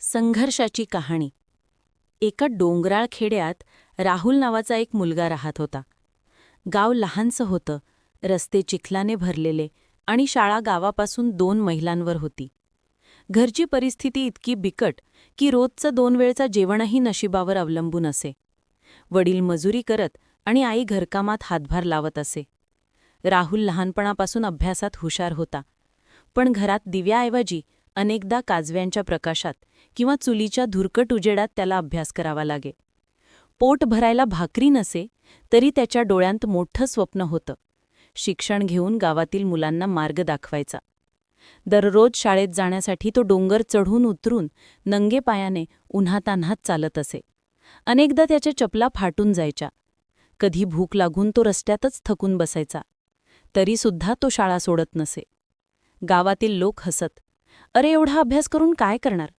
संघर्षाची कहाणी. एका डोंगराळ खेड्यात राहुल नावाचा एक मुलगा राहत होता. गाव लहानसं होतं रस्ते चिखलाने भरलेले आणि शाळा गावापासून दोन महिलांवर होती. घरची परिस्थिती इतकी बिकट की रोजचं दोन वेळचा जेवणही नशिबावर अवलंबून असे. वडील मजुरी करत आणि आई घरकामात हातभार लावत असे. राहुल लहानपणापासून अभ्यासात हुशार होता. पण घरात दिव्याऐवजी अनेकदा काजव्यांच्या प्रकाशात किंवा चुलीच्या धुरकट उजेडात त्याला अभ्यास करावा लागे. पोट भरायला भाकरी नसे तरी त्याच्या डोळ्यांत मोठं स्वप्न होतं. शिक्षण घेऊन गावातील मुलांना मार्ग दाखवायचा. दररोज शाळेत जाण्यासाठी तो डोंगर चढून उतरून नंगे पायाने उन्हातान्हात चालत असे. अनेकदा त्याच्या चपला फाटून जायच्या. कधी भूक लागून तो रस्त्यातच थकून बसायचा. तरीसुद्धा तो शाळा सोडत नसे. गावातील लोक हसत अरे एवढा अभ्यास करून काय करणार?